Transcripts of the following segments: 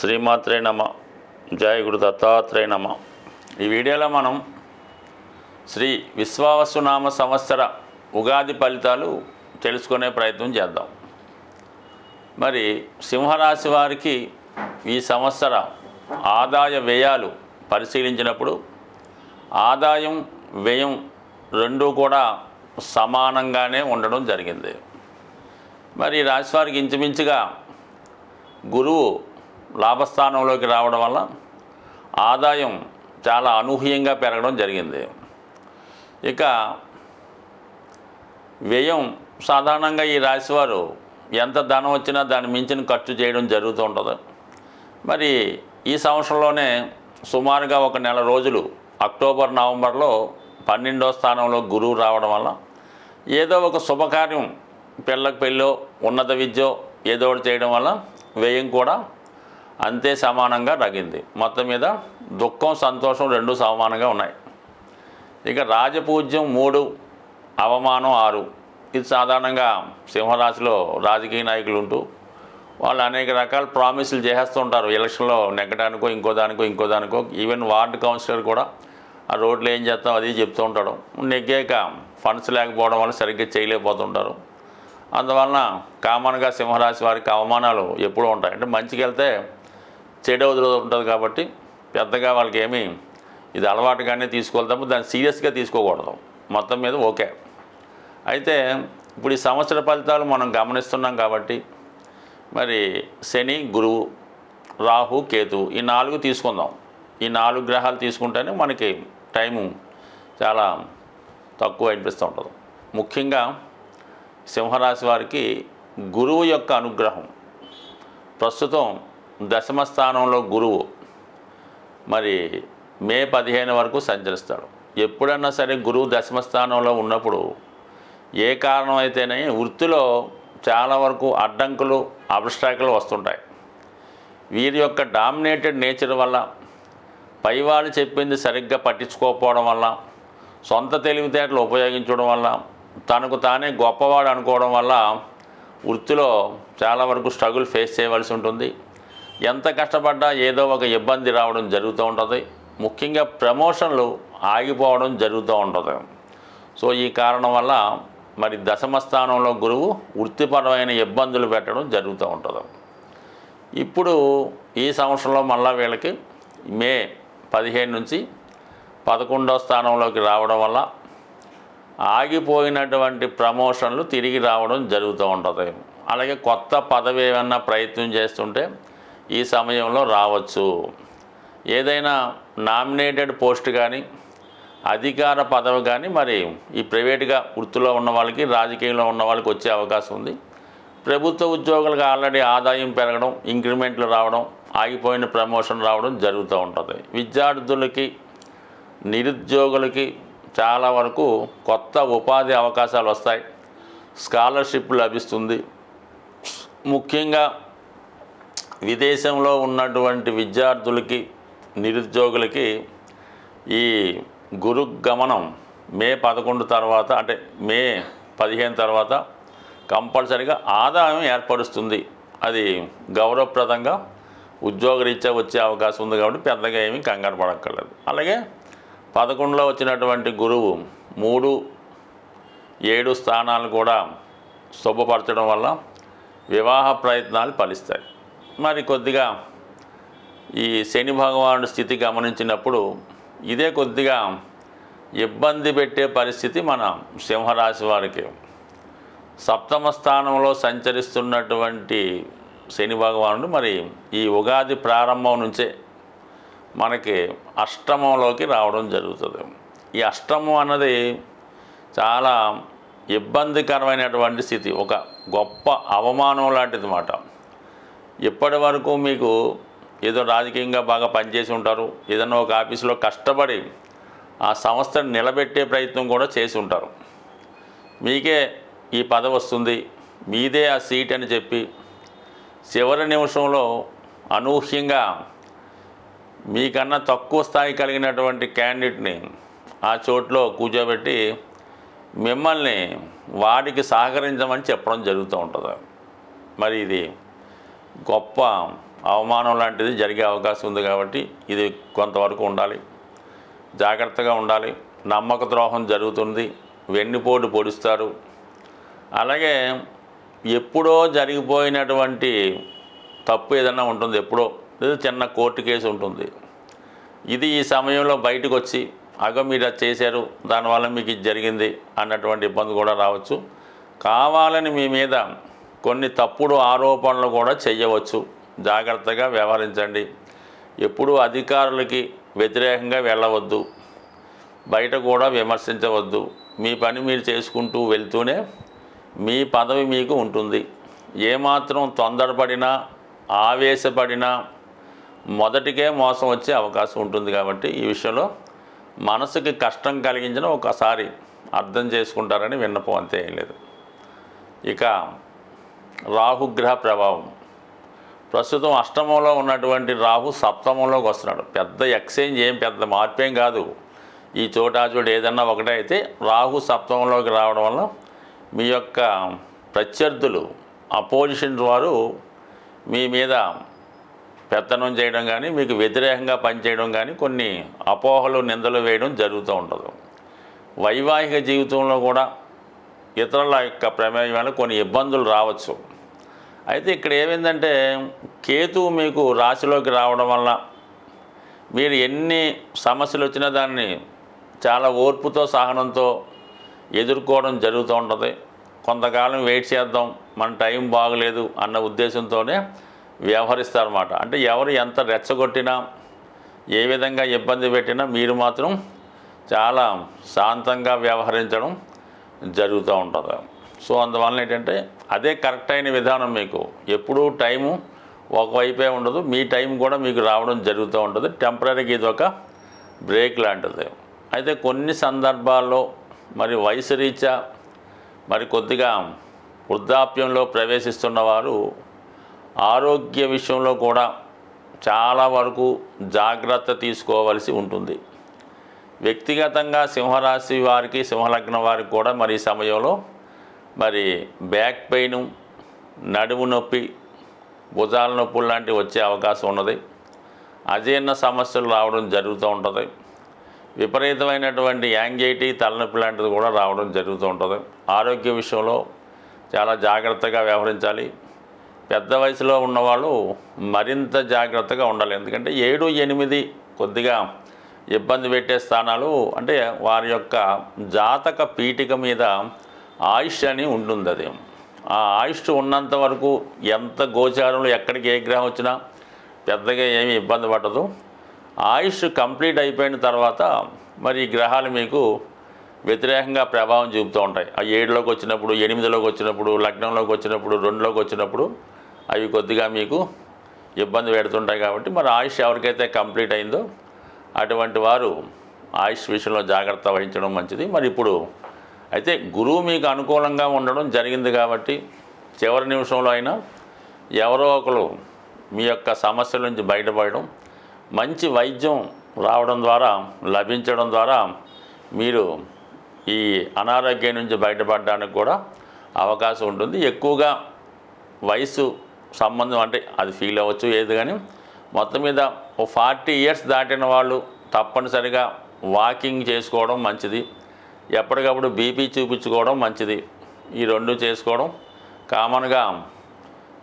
శ్రీమాత్రే నమ. జయ గురు దత్తాత్రేయ నమ. ఈ వీడియోలో మనం శ్రీ విశ్వావసునామ సంవత్సర ఉగాది ఫలితాలు తెలుసుకునే ప్రయత్నం చేద్దాం. మరి సింహరాశి వారికి ఈ సంవత్సర ఆదాయ వ్యయాలు పరిశీలించినప్పుడు ఆదాయం వ్యయం రెండూ కూడా సమానంగానే ఉండడం జరిగింది. మరి ఈ రాశి వారికి ఇంచుమించుగా గురువు లాభస్థానంలోకి రావడం వల్ల ఆదాయం చాలా అనూహ్యంగా పెరగడం జరిగింది. ఇక వ్యయం సాధారణంగా ఈ రాశివారు ఎంత ధనం వచ్చినా దాన్ని మించిన ఖర్చు చేయడం జరుగుతూ ఉంటుంది. మరి ఈ సంవత్సరంలోనే సుమారుగా ఒక నెల రోజులు అక్టోబర్ నవంబర్లో పన్నెండో స్థానంలో గురువు రావడం వల్ల ఏదో ఒక శుభకార్యం పిల్లకి పెళ్ళో ఉన్నత విద్యో ఏదో ఒకటి చేయడం వల్ల వ్యయం కూడా అంతే సమానంగా తగ్గింది మొత్తం మీద దుఃఖం సంతోషం రెండు సమానంగా ఉన్నాయి. ఇక రాజపూజ్యం మూడు అవమానం ఆరు. ఇది సాధారణంగా సింహరాశిలో రాజకీయ నాయకులు ఉంటూ వాళ్ళు అనేక రకాల ప్రామిసులు చేసేస్తూ ఉంటారు. ఎలక్షన్లో నెగ్గడానికో ఇంకో దానికో ఇంకో దానికో. ఈవెన్ వార్డు కౌన్సిలర్ కూడా ఆ రోడ్లు ఏం చేస్తాం అది చెప్తూ ఉంటాడు. నెగ్గాక ఫండ్స్ లేకపోవడం వల్ల సరిగ్గా చేయలేకపోతుంటారు. అందువలన కామన్గా సింహరాశి వారికి అవమానాలు ఎప్పుడూ ఉంటాయి. అంటే మంచికి వెళ్తే చెడవదిలో ఉంటుంది కాబట్టి పెద్దగా వాళ్ళకి ఏమీ ఇది అలవాటుగానే తీసుకోవాలి తప్ప దాన్ని సీరియస్గా తీసుకోకూడదు. మొత్తం మీద ఓకే. అయితే ఇప్పుడు ఈ సంవత్సర ఫలితాలు మనం గమనిస్తున్నాం కాబట్టి మరి శని గురువు రాహు కేతు ఈ నాలుగు తీసుకుందాం. ఈ నాలుగు గ్రహాలు తీసుకుంటేనే మనకి టైము చాలా తక్కువ అనిపిస్తూ ఉంటుంది. ముఖ్యంగా సింహరాశి వారికి గురువు యొక్క అనుగ్రహం. ప్రస్తుతం దశమ స్థానంలో గురువు మరి మే పదిహేను వరకు సంచరిస్తాడు. ఎప్పుడన్నా సరే గురువు దశమ స్థానంలో ఉన్నప్పుడు ఏ కారణం అయితేనే వృత్తిలో చాలా వరకు అడ్డంకులు అబ్స్ట్రాకులు వస్తుంటాయి. వీరి యొక్క డామినేటెడ్ నేచర్ వల్ల పైవాళ్ళు చెప్పింది సరిగ్గా పట్టించుకోకపోవడం వల్ల సొంత తెలివితేటలు ఉపయోగించడం వల్ల తనకు తానే గొప్పవాడు అనుకోవడం వల్ల వృత్తిలో చాలా వరకు స్ట్రగుల్ ఫేస్ చేయవలసి ఉంటుంది. ఎంత కష్టపడ్డా ఏదో ఒక ఇబ్బంది రావడం జరుగుతూ ఉంటుంది. ముఖ్యంగా ప్రమోషన్లు ఆగిపోవడం జరుగుతూ ఉంటుంది. సో ఈ కారణం వల్ల మరి దశమ స్థానంలో గురువు వృత్తిపరమైన ఇబ్బందులు పెట్టడం జరుగుతూ ఉంటుంది. ఇప్పుడు ఈ సంవత్సరంలో మళ్ళా వీళ్ళకి మే పదిహేను నుంచి పదకొండో స్థానంలోకి రావడం వల్ల ఆగిపోయినటువంటి ప్రమోషన్లు తిరిగి రావడం జరుగుతూ ఉంటుంది. అలాగే కొత్త పదవి ఏమన్నా ప్రయత్నం చేస్తుంటే ఈ సమయంలో రావచ్చు. ఏదైనా నామినేటెడ్ పోస్ట్ కానీ అధికార పదవి కానీ మరి ఈ ప్రైవేట్గా వృత్తిలో ఉన్న వాళ్ళకి రాజకీయంలో ఉన్న వాళ్ళకి వచ్చే అవకాశం ఉంది. ప్రభుత్వ ఉద్యోగులకు ఆల్రెడీ ఆదాయం పెరగడం ఇంక్రిమెంట్లు రావడం ఆగిపోయిన ప్రమోషన్ రావడం జరుగుతూ ఉంటుంది. విద్యార్థులకి నిరుద్యోగులకి చాలా వరకు కొత్త ఉపాధి అవకాశాలు వస్తాయి. స్కాలర్షిప్ లభిస్తుంది. ముఖ్యంగా విదేశంలో ఉన్నటువంటి విద్యార్థులకి నిరుద్యోగులకి ఈ గురు గమనం మే పదకొండు తర్వాత అంటే మే పదిహేను తర్వాత కంపల్సరిగా ఆదాయం ఏర్పరుస్తుంది. అది గౌరవప్రదంగా ఉద్యోగరీత్యా వచ్చే అవకాశం ఉంది కాబట్టి పెద్దగా ఏమీ కంగారు పడక్కర్లేదు. అలాగే పదకొండులో వచ్చినటువంటి గురువు మూడు ఏడు స్థానాలు కూడా శుభపరచడం వల్ల వివాహ ప్రయత్నాలు ఫలిస్తాయి. మరి కొద్దిగా ఈ శని భగవానుడి స్థితి గమనించినప్పుడు ఇదే కొద్దిగా ఇబ్బంది పెట్టే పరిస్థితి మన సింహరాశి వారికి. సప్తమ స్థానంలో సంచరిస్తున్నటువంటి శని భగవానుడు మరి ఈ ఉగాది ప్రారంభం నుంచే మనకి అష్టమంలోకి రావడం జరుగుతుంది. ఈ అష్టమం అన్నది చాలా ఇబ్బందికరమైనటువంటి స్థితి ఒక గొప్ప అవమానం లాంటిది మాట. ఇప్పటి వరకు మీకు ఏదో రాజకీయంగా బాగా పనిచేసి ఉంటారు ఏదైనా ఒక ఆఫీసులో కష్టపడి ఆ సంస్థను నిలబెట్టే ప్రయత్నం కూడా చేసి ఉంటారు. మీకే ఈ పదవి వస్తుంది మీదే ఆ సీట్ అని చెప్పి చివరి నిమిషంలో అనూహ్యంగా మీకన్నా తక్కువ స్థాయి కలిగినటువంటి క్యాండిడేట్ని ఆ చోట్లో కూర్చోబెట్టి మిమ్మల్ని వాడికి సహకరించమని చెప్పడం జరుగుతూ ఉంటుంది. మరి ఇది గొప్ప అవమానం లాంటిది జరిగే అవకాశం ఉంది కాబట్టి ఇది కొంతవరకు ఉండాలి. జాగ్రత్తగా ఉండాలి. నమ్మక ద్రోహం జరుగుతుంది. వెన్నుపోటు పొడుస్తారు. అలాగే ఎప్పుడో జరిగిపోయినటువంటి తప్పు ఏదైనా ఉంటుంది ఎప్పుడో. లేదా చిన్న కోర్టు కేసు ఉంటుంది. ఇది ఈ సమయంలో బయటకు వచ్చి అగో మీరు అది చేశారు దానివల్ల మీకు ఇది జరిగింది అన్నటువంటి ఇబ్బంది కూడా రావచ్చు. కావాలని మీ మీద కొన్ని తప్పుడు ఆరోపణలు కూడా చేయవచ్చు. జాగ్రత్తగా వ్యవహరించండి. ఎప్పుడూ అధికారులకి వ్యతిరేకంగా వెళ్ళవద్దు. బయట కూడా విమర్శించవద్దు. మీ పని మీరు చేసుకుంటూ వెళ్తూనే మీ పదవి మీకు ఉంటుంది. ఏమాత్రం తొందరపడినా ఆవేశపడినా మొదటికే మోసం వచ్చే అవకాశం ఉంటుంది కాబట్టి ఈ విషయంలో మనసుకి కష్టం కలిగించిన ఒకసారి అర్థం చేసుకుంటారని విన్నపం అంతే ఏం లేదు. ఇక రాహుగ్రహ ప్రభావం. ప్రస్తుతం అష్టమంలో ఉన్నటువంటి రాహు సప్తమంలోకి వస్తున్నాడు. పెద్ద ఎక్స్చేంజ్ ఏం పెద్ద మార్పేం కాదు. ఈ చోట ఆ ఏదన్నా ఒకటే అయితే రాహు సప్తమంలోకి రావడం వల్ల మీ యొక్క ప్రత్యర్థులు అపోజిషన్ వారు మీ మీద పెత్తనం చేయడం కానీ మీకు వ్యతిరేకంగా పనిచేయడం కానీ కొన్ని అపోహలు నిందలు వేయడం జరుగుతూ ఉంటుంది. వైవాహిక జీవితంలో కూడా ఇతరుల యొక్క ప్రమేయం వల్ల కొన్ని ఇబ్బందులు రావచ్చు. అయితే ఇక్కడ ఏమైందంటే కేతువు మీకు రాశిలోకి రావడం వల్ల మీరు ఎన్ని సమస్యలు వచ్చినా దాన్ని చాలా ఓర్పుతో సహనంతో ఎదుర్కోవడం జరుగుతూ ఉంటుంది. కొంతకాలం వెయిట్ చేద్దాం మన టైం బాగలేదు అన్న ఉద్దేశంతోనే వ్యవహరిస్తారన్నమాట. అంటే ఎవరు ఎంత రెచ్చగొట్టినా ఏ విధంగా ఇబ్బంది పెట్టినా మీరు మాత్రం చాలా శాంతంగా వ్యవహరించడం జరుగుతూ ఉంటుంది. సో అందువలన ఏంటంటే అదే కరెక్ట్ అయిన విధానం మీకు. ఎప్పుడూ టైము ఒకవైపే ఉండదు. మీ టైం కూడా మీకు రావడం జరుగుతూ ఉంటుంది. టెంపరీగా ఇది ఒక బ్రేక్ లాంటిది. అయితే కొన్ని సందర్భాల్లో మరి వయసు రీత్యా మరి కొద్దిగా వృద్ధాప్యంలో ప్రవేశిస్తున్న వారు ఆరోగ్య విషయంలో కూడా చాలా వరకు జాగ్రత్త తీసుకోవలసి ఉంటుంది. వ్యక్తిగతంగా సింహరాశి వారికి సింహలగ్నం వారికి కూడా మరి ఈ సమయంలో మరి బ్యాక్ పెయిన్ నడుము నొప్పి భుజాల నొప్పులు లాంటివి వచ్చే అవకాశం ఉన్నది. అజీర్ణ సమస్యలు రావడం జరుగుతూ ఉంటుంది. విపరీతమైనటువంటి యాంగ్జైటీ తలనొప్పి లాంటిది కూడా రావడం జరుగుతూ ఉంటుంది. ఆరోగ్య విషయంలో చాలా జాగ్రత్తగా వ్యవహరించాలి. పెద్ద వయసులో ఉన్నవాళ్ళు మరింత జాగ్రత్తగా ఉండాలి. ఎందుకంటే ఏడు ఎనిమిది కొద్దిగా ఇబ్బంది పెట్టే స్థానాలు అంటే వారి యొక్క జాతక పీఠిక మీద ఆయుష్ అని ఉంటుంది అది. ఆ ఆయుష్ ఉన్నంత వరకు ఎంత గోచారంలో ఎక్కడికి ఏ గ్రహం వచ్చినా పెద్దగా ఏమీ ఇబ్బంది పడదు. ఆయుష్ కంప్లీట్ అయిపోయిన తర్వాత మరి ఈ గ్రహాలు మీకు వ్యతిరేకంగా ప్రభావం చూపుతూ ఉంటాయి. ఆ ఏడులోకి వచ్చినప్పుడు ఎనిమిదిలోకి వచ్చినప్పుడు లగ్నంలోకి వచ్చినప్పుడు రెండులోకి వచ్చినప్పుడు అవి కొద్దిగా మీకు ఇబ్బంది పెడుతుంటాయి కాబట్టి మరి ఆయుష్ ఎవరికైతే కంప్లీట్ అయిందో అటువంటి వారు ఆయుష్ విషయంలో జాగ్రత్త వహించడం మంచిది. మరి ఇప్పుడు అయితే గురువు మీకు అనుకూలంగా ఉండడం జరిగింది కాబట్టి చివరి నిమిషంలో అయినా ఎవరో ఒకరు మీ యొక్క సమస్యల నుంచి బయటపడడం మంచి వైద్యం రావడం ద్వారా లభించడం ద్వారా మీరు ఈ అనారోగ్యం నుంచి బయటపడడానికి కూడా అవకాశం ఉంటుంది. ఎక్కువగా వయసు సంబంధం అంటే అది ఫీల్ అవ్వచ్చు ఏది కానీ మొత్తం మీద ఓ ఫార్టీ ఇయర్స్ దాటిన వాళ్ళు తప్పనిసరిగా వాకింగ్ చేసుకోవడం మంచిది. ఎప్పటికప్పుడు బీపీ చూపించుకోవడం మంచిది. ఈ రెండు చేసుకోవడం కామన్గా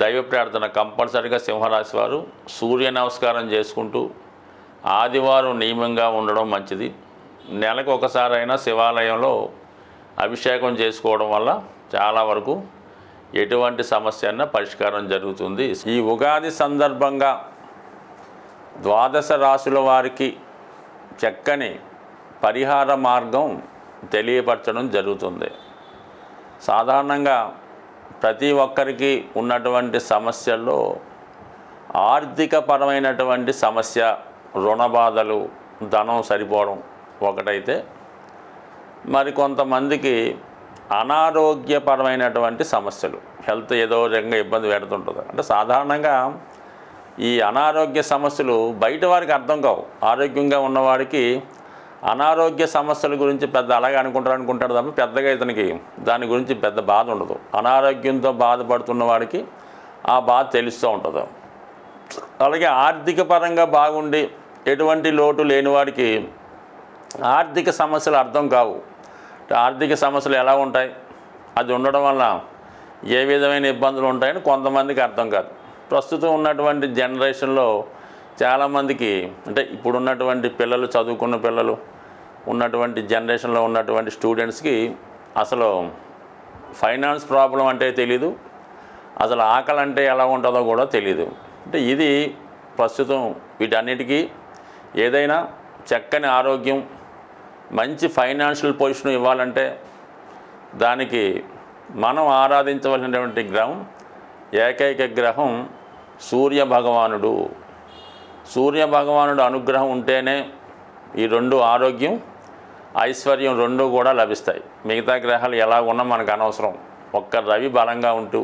దైవ ప్రార్థన కంపల్సరిగా సింహరాశి వారు సూర్య నమస్కారం చేసుకుంటూ ఆదివారం నియమంగా ఉండడం మంచిది. నెలకు ఒకసారైనా శివాలయంలో అభిషేకం చేసుకోవడం వల్ల చాలా వరకు ఎటువంటి సమస్య పరిష్కారం జరుగుతుంది. ఈ ఉగాది సందర్భంగా ద్వాదశ రాశుల వారికి చక్కని పరిహార మార్గం తెలియపరచడం జరుగుతుంది. సాధారణంగా ప్రతి ఒక్కరికి ఉన్నటువంటి సమస్యల్లో ఆర్థికపరమైనటువంటి సమస్య రుణ బాధలు ధనం సరిపోవడం ఒకటైతే మరి కొంతమందికి అనారోగ్యపరమైనటువంటి సమస్యలు హెల్త్ ఏదో రకంగా ఇబ్బంది పెడుతుంటుంది. అంటే సాధారణంగా ఈ అనారోగ్య సమస్యలు బయట వారికి అర్థం కావు. ఆరోగ్యంగా ఉన్నవాడికి అనారోగ్య సమస్యల గురించి పెద్ద అలాగే అనుకుంటారు అనుకుంటాడు తప్ప పెద్దగా ఇతనికి దాని గురించి పెద్ద బాధ ఉండదు. అనారోగ్యంతో బాధపడుతున్న వాడికి ఆ బాధ తెలుస్తూ ఉంటుంది. అలాగే ఆర్థిక పరంగా బాగుండి ఎటువంటి లోటు లేని వాడికి ఆర్థిక సమస్యలు అర్థం కావు. ఆర్థిక సమస్యలు ఎలా ఉంటాయి? అది ఉండడం వల్ల ఏ విధమైన ఇబ్బందులు ఉంటాయని కొంతమందికి అర్థం కాదు. ప్రస్తుతం ఉన్నటువంటి జనరేషన్లో చాలామందికి అంటే ఇప్పుడు ఉన్నటువంటి పిల్లలు చదువుకున్న పిల్లలు ఉన్నటువంటి జనరేషన్లో ఉన్నటువంటి స్టూడెంట్స్కి అసలు ఫైనాన్స్ ప్రాబ్లం అంటే తెలీదు. అసలు ఆకలి అంటే ఎలా ఉంటుందో కూడా తెలియదు అంటే ఇది ప్రస్తుతం వీటన్నిటికీ ఏదైనా చక్కని ఆరోగ్యం మంచి ఫైనాన్షియల్ పొజిషన్ ఇవ్వాలంటే దానికి మనం ఆరాధించవలసినటువంటి గ్రహం ఏకైక గ్రహం సూర్య భగవానుడు. సూర్య భగవానుడు అనుగ్రహం ఉంటేనే ఈ రెండు ఆరోగ్యం ఐశ్వర్యం రెండు కూడా లభిస్తాయి. మిగతా గ్రహాలు ఎలా ఉన్నా మనకు అనవసరం. ఒక్క రవి బలంగా ఉంటూ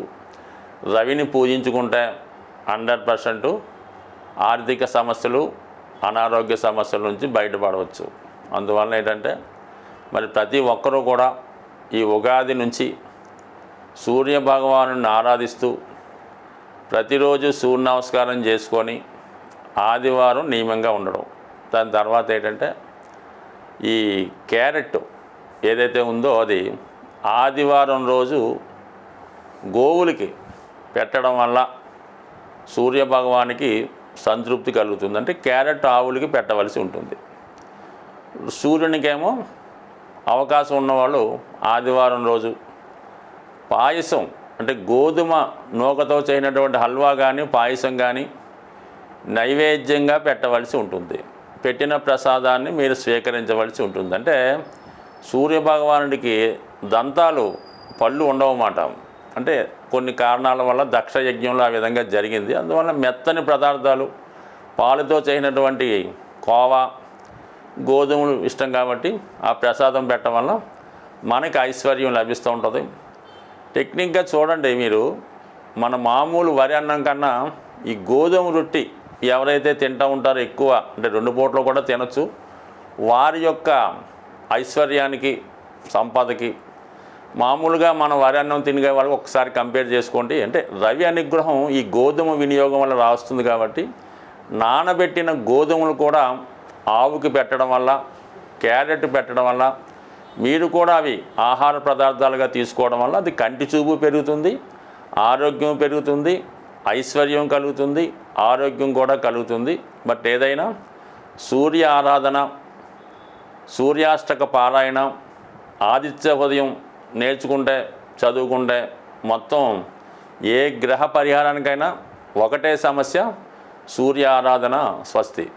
రవిని పూజించుకుంటే హండ్రెడ్ పర్సెంట్ ఆర్థిక సమస్యలు అనారోగ్య సమస్యల నుంచి బయటపడవచ్చు. అందువలన ఏంటంటే మరి ప్రతి ఒక్కరూ కూడా ఈ ఉగాది నుంచి సూర్య భగవాను ఆరాధిస్తూ ప్రతిరోజు సూర్య నమస్కారం చేసుకొని ఆదివారం నియమంగా ఉండడం. దాని తర్వాత ఏంటంటే ఈ క్యారెట్ ఏదైతే ఉందో అది ఆదివారం రోజు గోవులకి పెట్టడం వల్ల సూర్య భగవానికి సంతృప్తి కలుగుతుంది. అంటే క్యారెట్ ఆవులకి పెట్టవలసి ఉంటుంది. సూర్యునికేమో అవకాశం ఉన్నవాళ్ళు ఆదివారం రోజు పాయసం అంటే గోధుమ నూకతో చేయనటువంటి హల్వా కానీ పాయసం కానీ నైవేద్యంగా పెట్టవలసి ఉంటుంది. పెట్టిన ప్రసాదాన్ని మీరు స్వీకరించవలసి ఉంటుంది. అంటే సూర్యభగవానుడికి దంతాలు పళ్ళు ఉండవన్నమాట అంటే కొన్ని కారణాల వల్ల దక్ష యజ్ఞంలో ఆ విధంగా జరిగింది. అందువల్ల మెత్తని పదార్థాలు పాలుతో చేసినటువంటి కోవా గోధుమలు ఇష్టం కాబట్టి ఆ ప్రసాదం పెట్టడం వల్ల మనకి ఐశ్వర్యం లభిస్తూ ఉంటుంది. టెక్నిక్గా చూడండి మీరు. మన మామూలు వరి అన్నం కన్నా ఈ గోధుమ రొట్టి ఎవరైతే తింటూ ఉంటారో ఎక్కువ అంటే రెండు పూటలు కూడా తినచ్చు. వారి యొక్క ఐశ్వర్యానికి సంపదకి మామూలుగా మనం వరి అన్నం తినే వాళ్ళకి ఒకసారి కంపేర్ చేసుకోండి. అంటే రవి అనుగ్రహం ఈ గోధుమ వినియోగం వల్ల రాస్తుంది కాబట్టి నానబెట్టిన గోధుమలు కూడా ఆవుకి పెట్టడం వల్ల క్యారెట్ పెట్టడం వల్ల మీరు కూడా అవి ఆహార పదార్థాలుగా తీసుకోవడం వల్ల అది కంటి చూపు పెరుగుతుంది ఆరోగ్యం పెరుగుతుంది ఐశ్వర్యం కలుగుతుంది ఆరోగ్యం కూడా కలుగుతుంది. బట్ ఏదైనా సూర్య ఆరాధన సూర్యాష్టక పారాయణం ఆదిత్య ఉదయం నేర్చుకుంటే చదువుకుంటే మొత్తం ఏ గ్రహ పరిహారానికైనా ఒకటే సమస్య సూర్య ఆరాధన స్వస్తి.